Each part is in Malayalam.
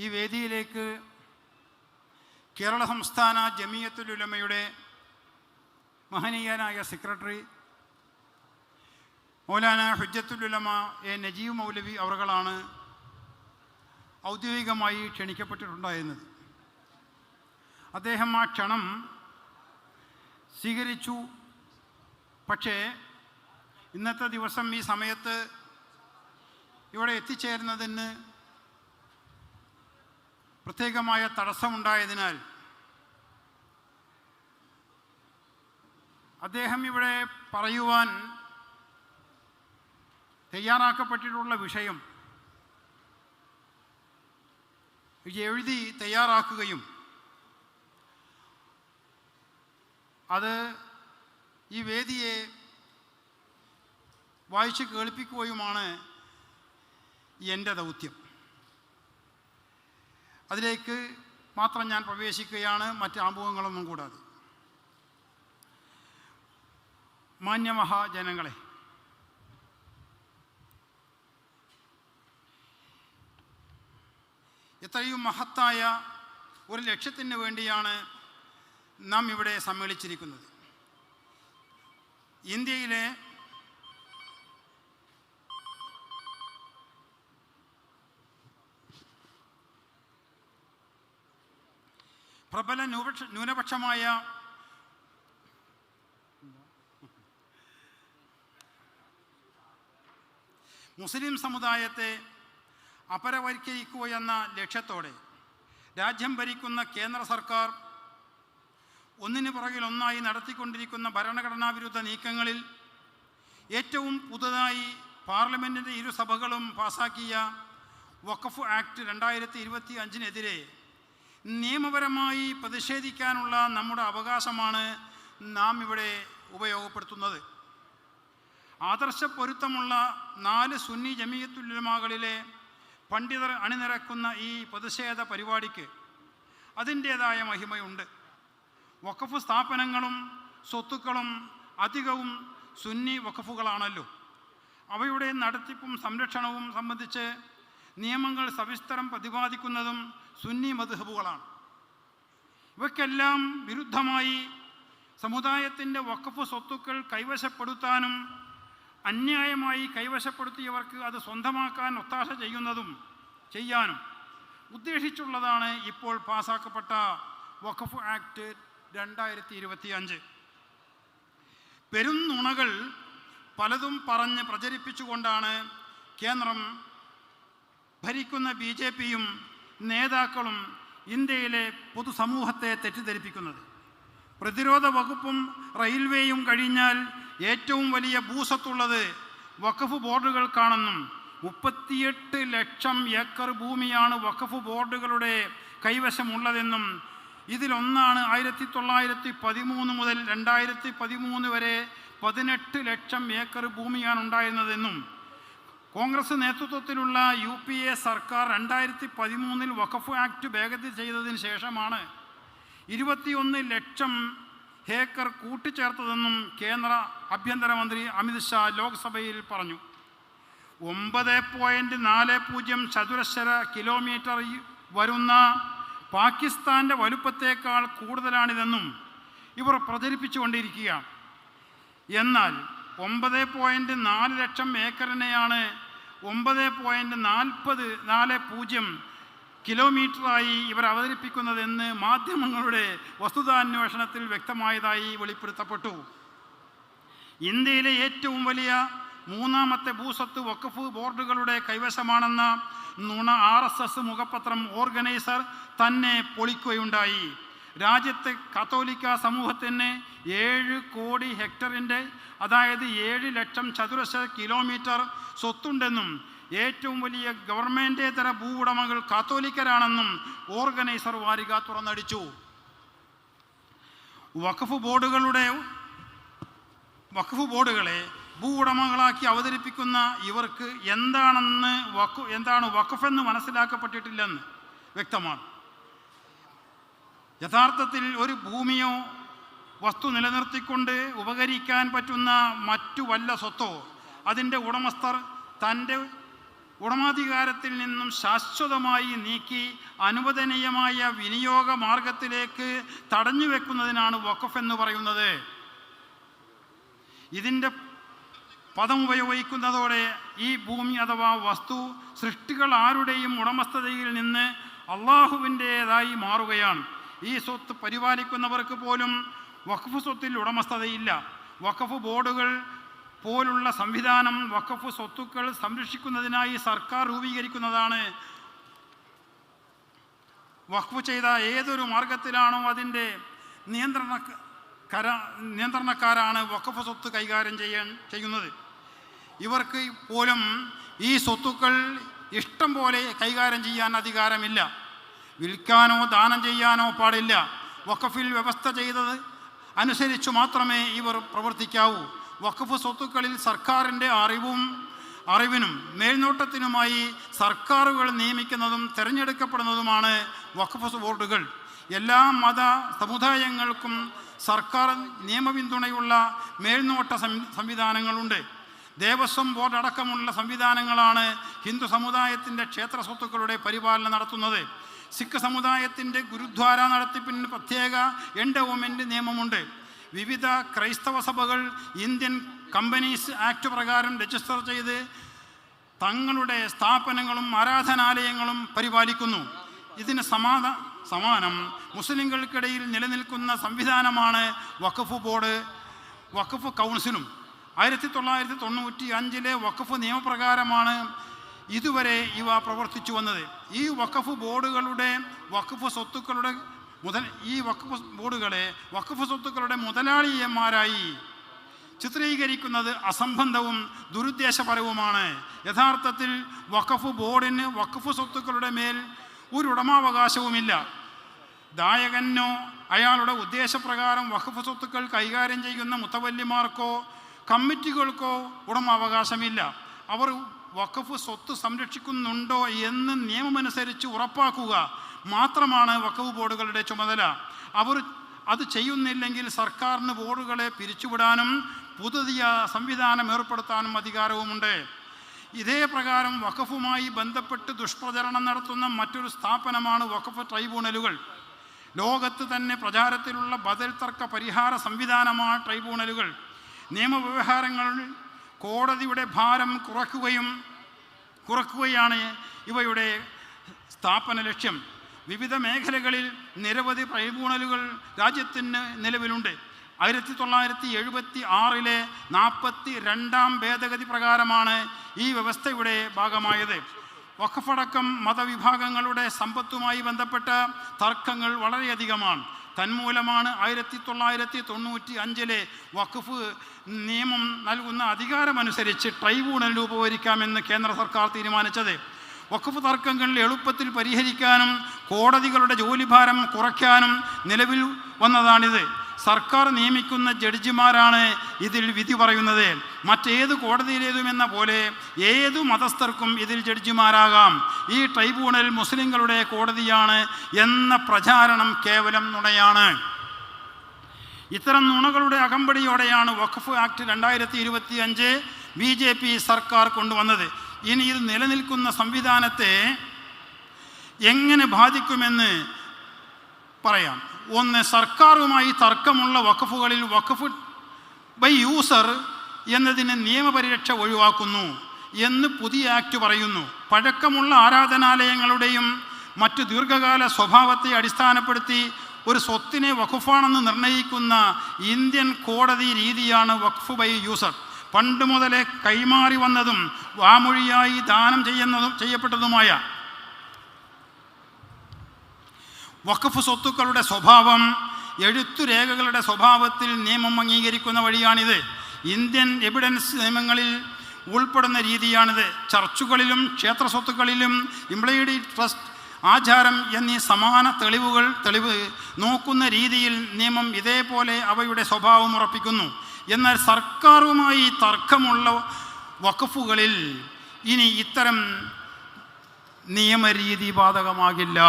ഈ വേദിയിലേക്ക് കേരള സംസ്ഥാന ജമീയത്തുലുലമയുടെ മഹനീയനായ സെക്രട്ടറി മൗലാന ഹുജ്ജത്തുലുലമ എ നജീവ് മൗലവി അവറുകളാണ് ഔദ്യോഗികമായി ക്ഷണിക്കപ്പെട്ടിട്ടുണ്ടായിരുന്നത്. അദ്ദേഹം ആ ക്ഷണം സ്വീകരിച്ചു. പക്ഷേ ഇന്നത്തെ ദിവസം ഈ സമയത്ത് ഇവിടെ എത്തിച്ചേരുന്നതിന് പ്രത്യേകമായ തടസ്സമുണ്ടായതിനാൽ അദ്ദേഹം ഇവിടെ പറയുവാൻ തയ്യാറാക്കപ്പെട്ടിട്ടുള്ള വിഷയം എഴുതി തയ്യാറാക്കുകയും അത് ഈ വേദിയെ വായിച്ച് കേൾപ്പിക്കുകയുമാണ് എന്റെ ദൗത്യം. അതിലേക്ക് മാത്രം ഞാൻ പ്രവേശിക്കുകയാണ് മറ്റ് ആമുഖങ്ങളൊന്നും കൂടാതെ. മാന്യമഹാജനങ്ങളെ എത്രയും മഹത്തായ ഒരു ലക്ഷ്യത്തിന് വേണ്ടിയാണ് നാം ഇവിടെ സമ്മേളിച്ചിരിക്കുന്നത്. ഇന്ത്യയിലെ പ്രബല ന്യൂപക്ഷ ന്യൂനപക്ഷമായ മുസ്ലിം സമുദായത്തെ അപരവൽക്കരിക്കുക എന്ന ലക്ഷ്യത്തോടെ രാജ്യം ഭരിക്കുന്ന കേന്ദ്ര സർക്കാർ ഒന്നിനു പുറകിൽ ഒന്നായി നടത്തിക്കൊണ്ടിരിക്കുന്ന ഭരണഘടനാ വിരുദ്ധ നീക്കങ്ങളിൽ ഏറ്റവും പുതുതായി പാർലമെന്റിന്റെ ഇരു സഭകളും പാസാക്കിയ വഖഫ് ആക്ട് രണ്ടായിരത്തി ഇരുപത്തി അഞ്ചിനെതിരെ നിയമപരമായി പ്രതിഷേധിക്കാനുള്ള നമ്മുടെ അവകാശമാണ് നാം ഇവിടെ ഉപയോഗപ്പെടുത്തുന്നത്. ആദർശ പൊരുത്തമുള്ള നാല് സുന്നി ജമീയത്തുലമാകളിലെ പണ്ഡിതർ അണിനിരക്കുന്ന ഈ പ്രതിഷേധ പരിപാടിക്ക് അതിന്റേതായ മഹിമയുണ്ട്. വഖഫ് സ്ഥാപനങ്ങളും സ്വത്തുക്കളും അധികവും സുന്നി വഖഫുകളാണല്ലോ. അവയുടെ നടത്തിപ്പും സംരക്ഷണവും സംബന്ധിച്ച് നിയമങ്ങൾ സവിസ്തരം പ്രതിപാദിക്കുന്നതും സുന്നി മധുഹബുകളാണ് ഇവയ്ക്കെല്ലാം വിരുദ്ധമായി സമുദായത്തിന്റെ വഖഫ് സ്വത്തുക്കൾ കൈവശപ്പെടുത്താനും അന്യായമായി കൈവശപ്പെടുത്തിയവർക്ക് അത് സ്വന്തമാക്കാൻ ഒത്താശ ചെയ്യുന്നതും ചെയ്യാനും ഉദ്ദേശിച്ചുള്ളതാണ് ഇപ്പോൾ പാസാക്കപ്പെട്ട വഖഫ് ആക്ട് രണ്ടായിരത്തി ഇരുപത്തി അഞ്ച് പെരുന്നുണകൾ പലതും പറഞ്ഞ് പ്രചരിപ്പിച്ചുകൊണ്ടാണ് കേന്ദ്രം ഭരിക്കുന്ന ബി ജെ പിയും നേതാക്കളും ഇന്ത്യയിലെ പൊതുസമൂഹത്തെ തെറ്റിദ്ധരിപ്പിക്കുന്നത്. പ്രതിരോധ വകുപ്പും റെയിൽവേയും കഴിഞ്ഞാൽ ഏറ്റവും വലിയ ഭൂസത്തുള്ളത് വഖഫ് ബോർഡുകൾക്കാണെന്നും മുപ്പത്തിയെട്ട് ലക്ഷം ഏക്കർ ഭൂമിയാണ് വഖഫ് ബോർഡുകളുടെ കൈവശമുള്ളതെന്നും ഇതിലൊന്നാണ് ആയിരത്തി തൊള്ളായിരത്തി പതിമൂന്ന് മുതൽ രണ്ടായിരത്തി പതിമൂന്ന് വരെ പതിനെട്ട് ലക്ഷം ഏക്കർ ഭൂമിയാണ് ഉണ്ടായിരുന്നതെന്നും കോൺഗ്രസ് നേതൃത്വത്തിലുള്ള യു പി എ സർക്കാർ രണ്ടായിരത്തി പതിമൂന്നിൽ വഖഫ് ആക്ട് ഭേദഗതി ചെയ്തതിന് ശേഷമാണ് ഇരുപത്തിയൊന്ന് ലക്ഷം ഹേക്കർ കൂട്ടിച്ചേർത്തതെന്നും കേന്ദ്ര ആഭ്യന്തരമന്ത്രി അമിത്ഷാ ലോക്സഭയിൽ പറഞ്ഞു. ഒമ്പത് പോയിന്റ് നാല് പൂജ്യം ചതുരശ്ര കിലോമീറ്റർ വരുന്ന പാകിസ്ഥാന്റെ വലുപ്പത്തേക്കാൾ കൂടുതലാണിതെന്നും ഇവർ പ്രചരിപ്പിച്ചുകൊണ്ടിരിക്കുക എന്നാൽ ഒമ്പത് പോയിന്റ് നാല് ലക്ഷം ഏക്കറിനെയാണ് ഒമ്പത് പോയിന്റ് നാൽപ്പത് നാല് പൂജ്യം കിലോമീറ്ററായി ഇവർ അവതരിപ്പിക്കുന്നതെന്ന് മാധ്യമങ്ങളുടെ വസ്തുതാന്വേഷണത്തിൽ വ്യക്തമായതായി വെളിപ്പെടുത്തപ്പെട്ടു. ഇന്ത്യയിലെ ഏറ്റവും വലിയ മൂന്നാമത്തെ ഭൂസ്വത്ത് വഖഫ് ബോർഡുകളുടെ കൈവശമാണെന്ന നുണ ആർ എസ് എസ് മുഖപത്രം ഓർഗനൈസർ തന്നെ പൊളിക്കുകയുണ്ടായി. രാജ്യത്തെ കത്തോലിക്ക സമൂഹത്തിന് ഏഴ് കോടി ഹെക്ടറിന്റെ അതായത് ഏഴ് ലക്ഷം ചതുരശ്ര കിലോമീറ്റർ സ്വത്തുണ്ടെന്നും ഏറ്റവും വലിയ ഗവൺമെന്റേതര ഭൂവുടമകൾ കാത്തോലിക്കരാണെന്നും ഓർഗനൈസർ വാരിക തുറന്നടിച്ചു. വഖഫ് ബോർഡുകളുടെ വഖഫ് ബോർഡുകളെ ഭൂ ഉടമകളാക്കി അവതരിപ്പിക്കുന്ന ഇവർക്ക് എന്താണെന്ന് വഖു എന്താണ് വഖഫെന്ന് മനസ്സിലാക്കപ്പെട്ടിട്ടില്ലെന്ന് വ്യക്തമാണ്. യഥാർത്ഥത്തിൽ ഒരു ഭൂമിയോ വസ്തു നിലനിർത്തിക്കൊണ്ട് ഉപകരിക്കാൻ പറ്റുന്ന മറ്റു വല്ല സ്വത്തോ അതിന്റെ ഉടമസ്ഥർ തന്റെ ഉടമാധികാരത്തിൽ നിന്നും ശാശ്വതമായി നീക്കി അനുവദനീയമായ വിനിയോഗ മാർഗത്തിലേക്ക് തടഞ്ഞു വെക്കുന്നതിനാണ് വഖഫ് എന്ന് പറയുന്നത്. ഇതിന്റെ പദം ഉപയോഗിക്കുന്നതോടെ ഈ ഭൂമി അഥവാ വസ്തു സൃഷ്ടികൾ ആരുടെയും ഉടമസ്ഥതയിൽ നിന്ന് അള്ളാഹുവിന്റേതായി മാറുകയാണ്. ഈ സ്വത്ത് പരിപാലിക്കുന്നവർക്ക് പോലും വഖഫ് സ്വത്തിൽ ഉടമസ്ഥതയില്ല. വഖഫ് ബോർഡുകൾ പോലുള്ള സംവിധാനം വഖഫ് സ്വത്തുക്കൾ സംരക്ഷിക്കുന്നതിനായി സർക്കാർ രൂപീകരിക്കുന്നതാണ്. വഖഫ് ചെയ്ത ഏതൊരു മാർഗത്തിലാണോ അതിന്റെ നിയന്ത്രണ കര നിയന്ത്രണക്കാരാണ് വഖഫ് സ്വത്ത് കൈകാര്യം ചെയ്യാൻ ചെയ്യുന്നത്. ഇവർക്ക് പോലും ഈ സ്വത്തുക്കൾ ഇഷ്ടം പോലെ കൈകാര്യം ചെയ്യാൻ അധികാരമില്ല. വിൽക്കാനോ ദാനം ചെയ്യാനോ പാടില്ല. വഖഫിൽ വ്യവസ്ഥ ചെയ്തത് അനുസരിച്ചു മാത്രമേ ഇവർ പ്രവർത്തിക്കാവൂ. വഖഫ് സ്വത്തുക്കളിൽ സർക്കാരിന്റെ അറിവും അറിവിനും മേൽനോട്ടത്തിനുമായി സർക്കാരുകൾ നിയമിക്കുന്നതും തിരഞ്ഞെടുക്കപ്പെടുന്നതുമാണ് വഖഫ് ബോർഡുകൾ. എല്ലാ മത സമുദായങ്ങൾക്കും സർക്കാർ നിയമപിന്തുണയുള്ള മേൽനോട്ട സംവിധാനങ്ങളുണ്ട്. ദേവസ്വം ബോർഡ് അടക്കമുള്ള സംവിധാനങ്ങളാണ് ഹിന്ദു സമുദായത്തിന്റെ ക്ഷേത്ര സ്വത്തുക്കളുടെ പരിപാലനം നടത്തുന്നത്. സിഖ് സമുദായത്തിന്റെ ഗുരുദ്വാര നടത്തിപ്പിന് പ്രത്യേക എൻഡോമെന്റ് നിയമമുണ്ട്. വിവിധ ക്രൈസ്തവ സഭകൾ ഇന്ത്യൻ കമ്പനീസ് ആക്ട് പ്രകാരം രജിസ്റ്റർ ചെയ്ത് തങ്ങളുടെ സ്ഥാപനങ്ങളും ആരാധനാലയങ്ങളും പരിപാലിക്കുന്നു. ഇതിന് സമാധ സമാനം മുസ്ലിങ്ങൾക്കിടയിൽ നിലനിൽക്കുന്ന സംവിധാനമാണ് വഖഫ് ബോർഡ് വഖഫ് കൗൺസിലും. ആയിരത്തി തൊള്ളായിരത്തി തൊണ്ണൂറ്റി അഞ്ചിലെ വഖഫ് നിയമപ്രകാരമാണ് ഇതുവരെ ഇവ പ്രവർത്തിച്ചു വന്നത്. ഈ വഖഫ് ബോർഡുകളുടെ വഖഫ് സ്വത്തുക്കളുടെ മുതൽ ഈ വഖഫ് ബോർഡുകളെ വഖഫ് സ്വത്തുക്കളുടെ മുതലാളിയന്മാരായി ചിത്രീകരിക്കുന്നത് അസംബന്ധവും ദുരുദ്ദേശപരവുമാണ്. യഥാർത്ഥത്തിൽ വഖഫ് ബോർഡിന് വഖഫ് സ്വത്തുക്കളുടെ മേൽ ഒരു ഉടമാവകാശവുമില്ല. ദായകനോ അയാളുടെ ഉദ്ദേശപ്രകാരം വഖഫ് സ്വത്തുക്കൾ കൈകാര്യം ചെയ്യുന്ന മുത്തവല്ലിമാർക്കോ കമ്മിറ്റികൾക്കോ ഉടമാവകാശമില്ല. അവർ വഖഫ് സ്വത്ത് സംരക്ഷിക്കുന്നുണ്ടോ എന്ന് നിയമമനുസരിച്ച് ഉറപ്പാക്കുക മാത്രമാണ് വഖഫ് ബോർഡുകളുടെ ചുമതല. അവർ അത് ചെയ്യുന്നില്ലെങ്കിൽ സർക്കാരിന് ബോർഡുകളെ പിരിച്ചുവിടാനും പുതിയ സംവിധാനം ഏർപ്പെടുത്താനും അധികാരവുമുണ്ട്. ഇതേ പ്രകാരം വഖഫുമായി ബന്ധപ്പെട്ട് ദുഷ്പ്രചരണം നടത്തുന്ന മറ്റൊരു സ്ഥാപനമാണ് വഖഫ് ട്രൈബ്യൂണലുകൾ. ലോകത്ത് തന്നെ പ്രചാരത്തിലുള്ള ബദൽ തർക്ക പരിഹാര സംവിധാനമാണ് ട്രൈബ്യൂണലുകൾ. നിയമവ്യവഹാരങ്ങളിൽ കോടതിയുടെ ഭാരം കുറക്കുകയും കുറക്കുകയാണ് ഇവയുടെ സ്ഥാപന ലക്ഷ്യം. വിവിധ മേഖലകളിൽ നിരവധി ട്രൈബ്യൂണലുകൾ രാജ്യത്തിന് നിലവിലുണ്ട്. ആയിരത്തി തൊള്ളായിരത്തി എഴുപത്തി ആറിലെ നാൽപ്പത്തി രണ്ടാം ഭേദഗതി പ്രകാരമാണ് ഈ വ്യവസ്ഥയുടെ ഭാഗമായത്. വഖഫടക്കം മതവിഭാഗങ്ങളുടെ സമ്പത്തുമായി ബന്ധപ്പെട്ട തർക്കങ്ങൾ വളരെയധികമാണ്. തന്മൂലമാണ് ആയിരത്തി തൊള്ളായിരത്തി തൊണ്ണൂറ്റി അഞ്ചിലെ വഖഫ് നിയമം നൽകുന്ന അധികാരമനുസരിച്ച് ട്രൈബ്യൂണൽ രൂപീകരിക്കാമെന്ന് കേന്ദ്ര സർക്കാർ തീരുമാനിച്ചത്. വഖഫ് തർക്കങ്ങൾ എളുപ്പത്തിൽ പരിഹരിക്കാനും കോടതികളുടെ ജോലിഭാരം കുറയ്ക്കാനും നിലവിൽ വന്നതാണിത്. സർക്കാർ നിയമിക്കുന്ന ജഡ്ജിമാരാണ് ഇതിൽ വിധി പറയുന്നത്. മറ്റേത് കോടതിയിലേതുമെന്ന പോലെ ഏതു മതസ്ഥർക്കും ഇതിൽ ജഡ്ജിമാരാകാം. ഈ ട്രൈബ്യൂണൽ മുസ്ലിങ്ങളുടെ കോടതിയാണ് എന്ന പ്രചാരണം കേവലം നുണയാണ്. ഇത്തരം നുണകളുടെ അകമ്പടിയോടെയാണ് വഖഫ് ആക്ട് രണ്ടായിരത്തി ഇരുപത്തി അഞ്ച് ബി ജെ പി സർക്കാർ കൊണ്ടുവന്നത്. ഇനി ഇത് നിലനിൽക്കുന്ന സംവിധാനത്തെ എങ്ങനെ ബാധിക്കുമെന്ന് പറയാം. ഒന്ന് സർക്കാരുമായി തർക്കമുള്ള വഖഫുകളിൽ വഖഫ് ബൈ യൂസർ എന്നതിന് നിയമപരിരക്ഷ ഒഴിവാക്കുന്നു എന്ന് പുതിയ ആക്ട് പറയുന്നു. പഴക്കമുള്ള ആരാധനാലയങ്ങളുടെയും മറ്റു ദീർഘകാല സ്വഭാവത്തെ അടിസ്ഥാനപ്പെടുത്തി ഒരു സ്വത്തിനെ വഖഫാണെന്ന് നിർണയിക്കുന്ന ഇന്ത്യൻ കോടതി രീതിയാണ് വഖഫ് ബൈ യൂസർ പണ്ട് മുതലേ കൈമാറി വന്നതും വാമൊഴിയായി ദാനം ചെയ്യുന്നതും ചെയ്യപ്പെട്ടതുമായ വഖഫ് സ്വത്തുക്കളുടെ സ്വഭാവം എഴുത്തുരേഖകളുടെ സ്വഭാവത്തിൽ നിയമം അംഗീകരിക്കുന്ന വഴിയാണിത്. ഇന്ത്യൻ എവിഡൻസ് നിയമങ്ങളിൽ ഉൾപ്പെടുന്ന രീതിയാണിത്. ചർച്ചുകളിലും ക്ഷേത്ര സ്വത്തുക്കളിലും ഇംപ്ലൈഡ് ട്രസ്റ്റ് ആചാരം എന്നീ സമാന തെളിവുകൾ തെളിവ് നോക്കുന്ന രീതിയിൽ നിയമം ഇതേപോലെ അവയുടെ സ്വഭാവം ഉറപ്പിക്കുന്നു. എന്നാൽ സർക്കാരുമായി തർക്കമുള്ള വഖഫുകളിൽ ഇനി ഇത്തരം നിയമരീതി ബാധകമാകില്ല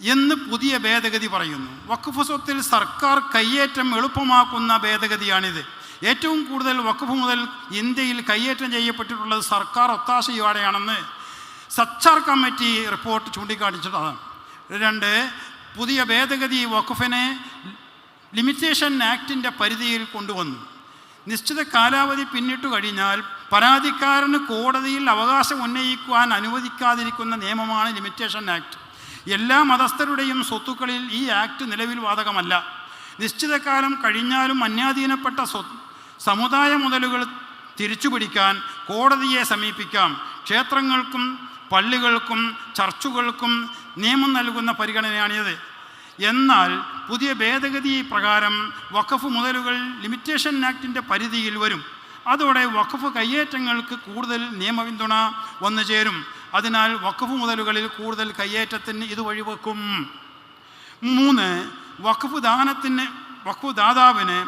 എന്ന് പുതിയ ഭേദഗതി പറയുന്നു. വഖഫ് സ്വത്തിൽ സർക്കാർ കയ്യേറ്റം എളുപ്പമാക്കുന്ന ഭേദഗതിയാണിത്. ഏറ്റവും കൂടുതൽ വഖഫ് മുതൽ ഇന്ത്യയിൽ കയ്യേറ്റം ചെയ്യപ്പെട്ടിട്ടുള്ളത് സർക്കാർ ഒത്താശയോടെയാണെന്ന് സച്ചാർ കമ്മിറ്റി റിപ്പോർട്ട് ചൂണ്ടിക്കാണിച്ചതാണ്. രണ്ട് പുതിയ ഭേദഗതി വഖഫിനെ ലിമിറ്റേഷൻ ആക്ടിന്റെ പരിധിയിൽ കൊണ്ടുവന്നു. നിശ്ചിത കാലാവധി പിന്നിട്ടു കഴിഞ്ഞാൽ പരാതിക്കാരന് കോടതിയിൽ അവകാശം ഉന്നയിക്കുവാൻ അനുവദിക്കാതിരിക്കുന്ന നിയമമാണ് ലിമിറ്റേഷൻ ആക്ട്. എല്ലാ മതസ്ഥരുടെയും സ്വത്തുക്കളിൽ ഈ ആക്ട് നിലവിൽ ബാധകമല്ല നിശ്ചിത കാലം കഴിഞ്ഞാലും അന്യാധീനപ്പെട്ട സ്വ സമുദായ മുതലുകൾ തിരിച്ചുപിടിക്കാൻ കോടതിയെ സമീപിക്കാം. ക്ഷേത്രങ്ങൾക്കും പള്ളികൾക്കും ചർച്ചുകൾക്കും നിയമം നൽകുന്ന പരിഗണനയാണിത്. എന്നാൽ പുതിയ ഭേദഗതി പ്രകാരം വഖഫ് മുതലുകൾ ലിമിറ്റേഷൻ ആക്ടിന്റെ പരിധിയിൽ വരും. അതോടെ വഖഫ് കയ്യേറ്റങ്ങൾക്ക് കൂടുതൽ നിയമപിന്തുണ വന്നു ചേരും അതിനാൽ വഖഫ് മുതലുകളിൽ കൂടുതൽ കയ്യേറ്റത്തിന് ഇത് വഴിവെക്കും. മൂന്ന് വഖഫ് ദാനത്തിന് വഖഫ് ദാതാവിന്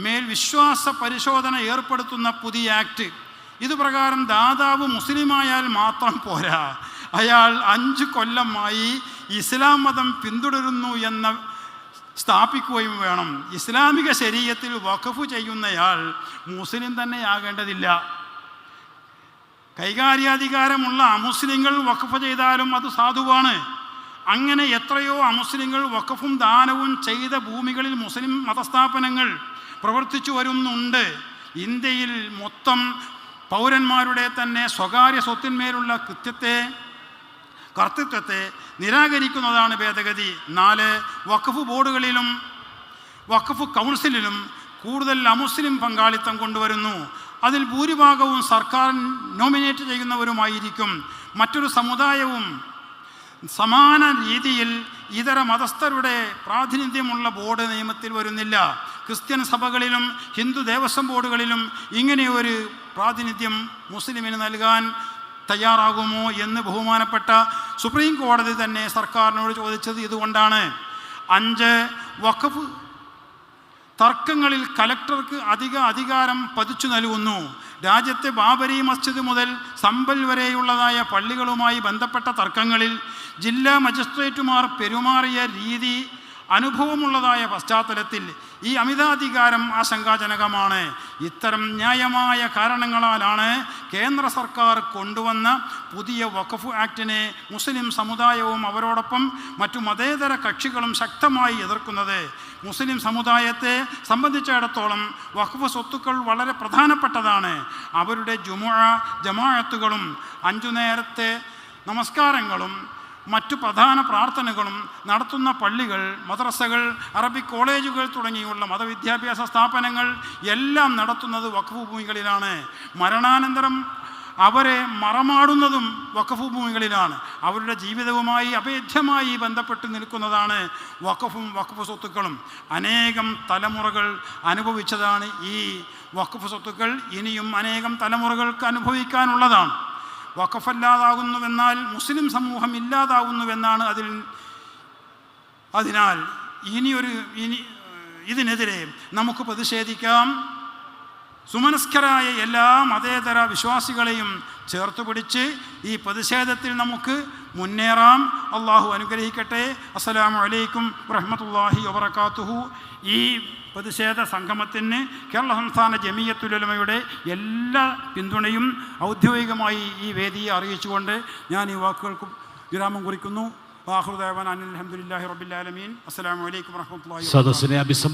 മേൽ വിശ്വാസ പരിശോധന ഏർപ്പെടുത്തുന്ന പുതിയ ആക്ട് ഇതുപ്രകാരം ദാതാവ് മുസ്ലിമായാൽ മാത്രം പോരാ. അയാൾ അഞ്ച് കൊല്ലമായി ഇസ്ലാം മതം പിന്തുടരുന്നു എന്ന സ്ഥാപിക്കുകയും വേണം. ഇസ്ലാമിക ശരീരത്തിൽ വഖഫ് ചെയ്യുന്നയാൾ മുസ്ലിം തന്നെ ആകേണ്ടതില്ല കൈകാര്യാധികാരമുള്ള അമുസ്ലിങ്ങൾ വഖഫ് ചെയ്താലും അത് സാധുവാണ്. അങ്ങനെ എത്രയോ അമുസ്ലിങ്ങൾ വഖഫും ദാനവും ചെയ്ത ഭൂമികളിൽ മുസ്ലിം മതസ്ഥാപനങ്ങൾ പ്രവർത്തിച്ചു വരുന്നുണ്ട്. ഇന്ത്യയിൽ മൊത്തം പൗരന്മാരുടെ തന്നെ സ്വകാര്യ സ്വത്തിന്മേലുള്ള കൃത്യത്തെ കർത്തൃത്വത്തെ നിരാകരിക്കുന്നതാണ് ഭേദഗതി. നാല് വഖഫ് ബോർഡുകളിലും വഖഫ് കൗൺസിലിലും കൂടുതൽ അമുസ്ലിം പങ്കാളിത്തം കൊണ്ടുവരുന്നു. അതിൽ ഭൂരിഭാഗവും സർക്കാർ നോമിനേറ്റ് ചെയ്യുന്നവരുമായിരിക്കും. മറ്റൊരു സമുദായവും സമാന രീതിയിൽ ഇതര മതസ്ഥരുടെ പ്രാതിനിധ്യമുള്ള ബോർഡ് നിയമത്തിൽ വരുന്നില്ല. ക്രിസ്ത്യൻ സഭകളിലും ഹിന്ദു ദേവസ്വം ബോർഡുകളിലും ഇങ്ങനെയൊരു പ്രാതിനിധ്യം മുസ്ലിമിന് നൽകാൻ തയ്യാറാകുമോ എന്ന് ബഹുമാനപ്പെട്ട സുപ്രീം കോടതി തന്നെ സർക്കാരിനോട് ചോദിച്ചത് ഇതുകൊണ്ടാണ്. അഞ്ച് വഖഫ് തർക്കങ്ങളിൽ കലക്ടർക്ക് അധിക അധികാരം പതിച്ചു നൽകുന്നു. രാജ്യത്തെ ബാബരി മസ്ജിദ് മുതൽ സമ്പൽ വരെയുള്ളതായ പള്ളികളുമായി ബന്ധപ്പെട്ട തർക്കങ്ങളിൽ ജില്ലാ മജിസ്ട്രേറ്റുമാർ പെരുമാറിയ രീതി അനുഭവമുള്ളതായ പശ്ചാത്തലത്തിൽ ഈ അമിതാധികാരം ആശങ്കാജനകമാണ്. ഇത്തരം ന്യായമായ കാരണങ്ങളാലാണ് കേന്ദ്ര സർക്കാർ കൊണ്ടുവന്ന പുതിയ വഖഫ് ആക്ടിനെ മുസ്ലിം സമുദായവും അവരോടൊപ്പം മറ്റു മതേതര കക്ഷികളും ശക്തമായി എതിർക്കുന്നത്. മുസ്ലിം സമുദായത്തെ സംബന്ധിച്ചിടത്തോളം വഖഫ് സ്വത്തുക്കൾ വളരെ പ്രധാനപ്പെട്ടതാണ്. അവരുടെ ജുമുഴ ജമാഅത്തുകളും അഞ്ചു നേരത്തെ നമസ്കാരങ്ങളും മറ്റു പ്രധാന പ്രാർത്ഥനകളും നടത്തുന്ന പള്ളികൾ മദ്രസകൾ അറബിക് കോളേജുകൾ തുടങ്ങിയുള്ള മതവിദ്യാഭ്യാസ സ്ഥാപനങ്ങൾ എല്ലാം നടത്തുന്നത് വഖഫ് ഭൂമികളിലാണ് മരണാനന്തരം അവരെ മറമാടുന്നതും വഖഫ് ഭൂമികളിലാണ് അവരുടെ ജീവിതവുമായി അഭേദ്യമായി ബന്ധപ്പെട്ട് നിൽക്കുന്നതാണ് വഖഫും വഖഫ് സ്വത്തുക്കളും. അനേകം തലമുറകൾ അനുഭവിച്ചതാണ് ഈ വഖഫ് സ്വത്തുക്കൾ. ഇനിയും അനേകം തലമുറകൾക്ക് അനുഭവിക്കാനുള്ളതാണ്. വഖഫല്ലാതാകുന്നുവെന്നാൽ മുസ്ലിം സമൂഹം ഇല്ലാതാകുന്നുവെന്നാണ് അതിൽ അതിനാൽ ഇനിയൊരു ഇനി ഇതിനെതിരെ നമുക്ക് പ്രതിഷേധിക്കാം. സുമനസ്കരായ എല്ലാ മതേതര വിശ്വാസികളെയും ചേർത്ത് പിടിച്ച് ഈ പ്രതിഷേധത്തിൽ നമുക്ക് മുന്നേറാം. അള്ളാഹു അനുഗ്രഹിക്കട്ടെ. അസ്സലാമു അലൈക്കും വറഹ്മത്തുള്ളാഹി വബറകാതുഹു. ഈ പ്രതിഷേധ സംഗമത്തിന് കേരള സംസ്ഥാന ജമീയത്തുലമയുടെ എല്ലാ പിന്തുണയും ഔദ്യോഗികമായി ഈ വേദിയെ അറിയിച്ചുകൊണ്ട് ഞാൻ ഈ വാക്കുകൾക്ക് വിരാമം കുറിക്കുന്നു. അലഹമുല്ലാഹി റബ്ബിലാലമീൻ അസ്സലാമു അലൈക്കും വറഹ്മത്തുള്ളാഹി വബറകാതുഹു സദസ്സിനെ അഭിസംബോധന